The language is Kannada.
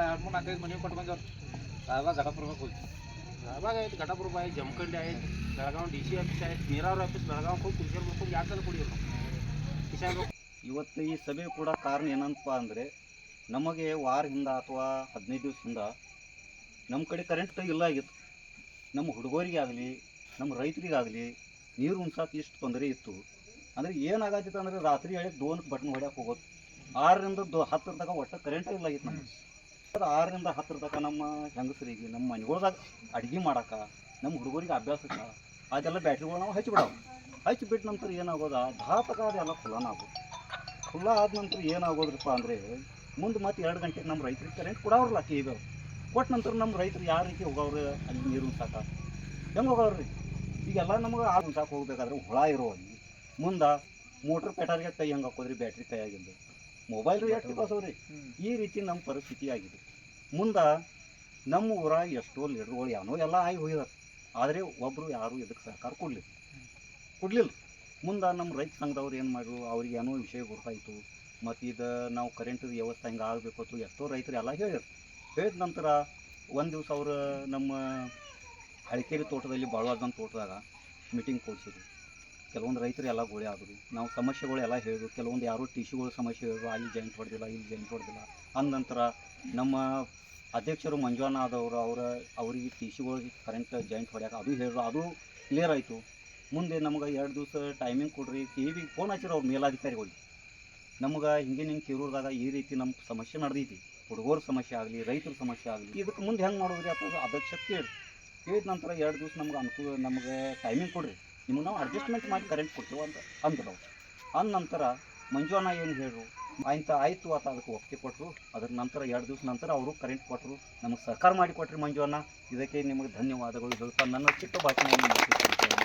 ಎರಡು ಮೂರು ನಾಲ್ಕೈದು ಮನೆಗೆ ಕೊಟ್ಟು ಬಂದವ್ರು ರಾಯಬಾಗ ಘಟಪುರ್ಬೇಕು ಹೋಗಿ. ರಾಯಬಾಗ ಆಯ್ತು ಘಟಪುರ್ಬ ಆಯ್ತು, ಜಮಖಂಡಿ ಆಯ್ತು, ಬೆಳಗಾವ್ ಡಿ ಸಿ ಆಫೀಸ್ ಆಯ್ತು ನೀರಾವರಿ ಆಫೀಸ್, ಬೆಳಗಾವ್ ಹೋಗಿ ಕುಡಿಯೋರು ಮಕ್ಕಳು ಯಾಕೆ ಕುಡಿಯೋರು? ಕಿಶಾನ್ ಇವತ್ತು ಈ ಸಭೆ ಕೂಡ ಕಾರಣ ಏನಂತಪ್ಪ ಅಂದರೆ, ನಮಗೆ ವಾರ ಹಿಂದ ಅಥವಾ ಹದಿನೈದು ದಿವಸದಿಂದ ನಮ್ಮ ಕಡೆ ಕರೆಂಟ್ ಇಲ್ಲ ಆಗಿತ್ತು. ನಮ್ಮ ಹುಡುಗರಿಗಾಗಲಿ ನಮ್ಮ ರೈತರಿಗಾಗಲಿ ನೀರು ಉಣ್ಸಾಕ ಇಷ್ಟು ತೊಂದರೆ ಇತ್ತು. ಅಂದರೆ ಏನಾಗತ್ತಿತ್ತು ಅಂದರೆ ರಾತ್ರಿ ಹೇಳಿ ದೋನಕ್ಕೆ ಬಟನ್ ಹೊಡ್ಯಕ್ಕೆ ಹೋಗೋದು. ಆರರಿಂದ ದೋ ಹತ್ತರ ತನಕ ಒಟ್ಟು ಕರೆಂಟೇ ಇಲ್ಲ ಆಗಿತ್ತು ನಮಗೆ. ಅದು ಆರರಿಂದ ಹತ್ತರ ತನಕ ನಮ್ಮ ಹೆಂಗಸರಿಗೆ, ನಮ್ಮ ಮನೆಗಳ್ದಾಗ ಅಡುಗೆ ಮಾಡಕ್ಕೆ ನಮ್ಮ ಹುಡುಗರಿಗೆ ಅಭ್ಯಾಸಕ್ಕೆ, ಅದೆಲ್ಲ ಬ್ಯಾಟ್ರಿಗಳು ನಾವು ಹಚ್ಚಿಬಿಡವು ಹಚ್ಚಿಬಿಟ್ಟ ನಂತರ ಏನಾಗೋದ? ಧಾತಕ ಅದೆಲ್ಲ ಫುಲನ ಆಗೋದು ಆದ ನಂತರ ಏನಾಗೋದ್ರಪ್ಪ ಅಂದರೆ, ಮುಂದೆ ಮತ್ತೆ ಎರಡು ಗಂಟೆಗೆ ನಮ್ಮ ರೈತರಿಗೆ ಕರೆಂಟ್ ಕೊಡೋರಲ್ಲ ಕೆ ಬಿ ಕೊಟ್ಟ ನಂತರ ನಮ್ಮ ರೈತರು ಯಾವ ರೀತಿ ಹೋಗೋರು ಅಲ್ಲಿ ನೀರು ಉಂಟಾಕ ಹೆಂಗೆ ಹೋಗವ್ರಿ ಈಗೆಲ್ಲ ನಮಗೆ ಆ ಸಾಕು ಹೋಗ್ಬೇಕಾದ್ರೆ ಹುಳ ಇರೋ ಮುಂದೆ ಮೋಟ್ರ್ ಪೆಟಾರ್ಗೆ ಕೈ ಹೆಂಗೆ ಹಾಕೋದ್ರಿ? ಬ್ಯಾಟ್ರಿ ಕೈ ಆಗಿದ್ದು ಮೊಬೈಲ್ ಎಷ್ಟು ಕಳ್ಸೋದ್ರಿ ಈ ರೀತಿ ನಮ್ಮ ಪರಿಸ್ಥಿತಿ ಆಗಿದೆ. ಮುಂದೆ ನಮ್ಮ ಊರಾಗ ಎಷ್ಟೋ ಲೀಡರ್ಗಳು ಏನೋ ಎಲ್ಲ ಆಗಿ ಹೋಗಿದಾರೆ ಆದರೆ ಒಬ್ಬರು ಯಾರು ಇದಕ್ಕೆ ಸಹಕಾರ ಕೊಡಲಿಲ್ಲ. ಕೊಡಲಿಲ್ಲ. ಮುಂದೆ ನಮ್ಮ ರೈತ ಸಂಘದವ್ರು ಏನು ಮಾಡಿದ್ರು ಅವ್ರಿಗೆ ಏನೋ ವಿಷಯ ಗೊತ್ತಾಯಿತು. ಮತ್ತು ಇದು ನಾವು ಕರೆಂಟ್ ವ್ಯವಸ್ಥೆ ಹಿಂಗೆ ಆಗಬೇಕು ಅಂತ ಎಷ್ಟೋ ರೈತರು ಎಲ್ಲ ಹೇಳಿದ್ರು ಹೇಳಿದ ನಂತರ ಒಂದು ದಿವಸ ಅವರು ನಮ್ಮ ಹಳಕೇರಿ ತೋಟದಲ್ಲಿ ಬಾಳವಾರ್ದನ್ ತೋಟದಾಗ ಮೀಟಿಂಗ್ ಕೊಡ್ಸಿದ್ರು. ಕೆಲವೊಂದು ರೈತರು ಎಲ್ಲ ಗೋಳಿ ಆದರು ನಾವು ಸಮಸ್ಯೆಗಳು ಎಲ್ಲ ಹೇಳಿದ್ರು ಕೆಲವೊಂದು ಯಾರೋ ಟಿ ಸಮಸ್ಯೆ ಹೇಳಿದ್ರು ಅಲ್ಲಿ ಜಾಯಿಂಟ್ ಹೊಡೆದಿಲ್ಲ, ಇಲ್ಲಿ ಜಾಯಿಂಟ್ ಹೊಡೆದಿಲ್ಲ. ಅಂದ ನಂತರ ನಮ್ಮ ಅಧ್ಯಕ್ಷರು ಮಂಜುನಾಥವ್ರು ಅವರ, ಅವರಿಗೆ ಟಿ ಕರೆಂಟ್ ಜಾಯಿಂಟ್ ಹೊಡ್ಯಾಕ ಅದು ಹೇಳಿದ್ರು. ಅದು ಕ್ಲಿಯರ್ ಆಯಿತು. ಮುಂದೆ ನಮ್ಗೆ ಎರಡು ದಿವಸ ಟೈಮಿಂಗ್ ಕೊಡ್ರಿ. ಟಿ ವಿ ಫೋನ್ ಹಚ್ಚಿರೋ ಅವ್ರ ಮೇಲಾಧಿಕಾರಿಗಳಿಗೆ. ನಮ್ಗೆ ಹಿಂಗೆ ಹಿಂಗೆ ಕಿರೂರ್ದಾಗ ಈ ರೀತಿ ನಮ್ಮ ಸಮಸ್ಯೆ ನಡೆದೈತಿ. ಹುಡುಗರ ಸಮಸ್ಯೆ ಆಗಲಿ, ರೈತರ ಸಮಸ್ಯೆ ಆಗಲಿ. ಇದಕ್ಕೆ ಮುಂದೆ ಹೆಂಗೆ ಮಾಡೋದ್ರಿ ಅಥವಾ ಅಧ್ಯಕ್ಷ ಕೇಳಿ ಕೇಳಿದ ನಂತರ ಎರಡು ದಿವಸ ನಮ್ಗೆ ಅನುಕೂಲ, ನಮ್ಗೆ ಟೈಮಿಂಗ್ ಕೊಡ್ರಿ. ನಿಮ್ಗೆ ನಾವು ಅಡ್ಜಸ್ಟ್ಮೆಂಟ್ ಮಾಡಿ ಕರೆಂಟ್ ಕೊಡ್ತೀವಿ ಅಂತ ಅಂದರು ಅಂದ ನಂತರ ಮಂಜುವಣ್ಣ ಏನು ಹೇಳ್ರು? ಆಯ್ತ, ಆಯಿತು ಅಂತ ಅದಕ್ಕೆ ಒಪ್ಪಿಗೆ ಕೊಟ್ಟರು ಅದ್ರ ನಂತರ ಎರಡು ದಿವಸ ನಂತರ ಅವರು ಕರೆಂಟ್ ಕೊಟ್ಟರು ನಮಗೆ ಸಹಕಾರ ಮಾಡಿ ಕೊಟ್ರಿ ಮಂಜುವಣ್ಣ ಇದಕ್ಕೆ ನಿಮಗೆ ಧನ್ಯವಾದಗಳು. ಹೇಳ್ತಾ ನನ್ನ ಚಿಕ್ಕ ಮುಗಿಸುತ್ತೇನೆ.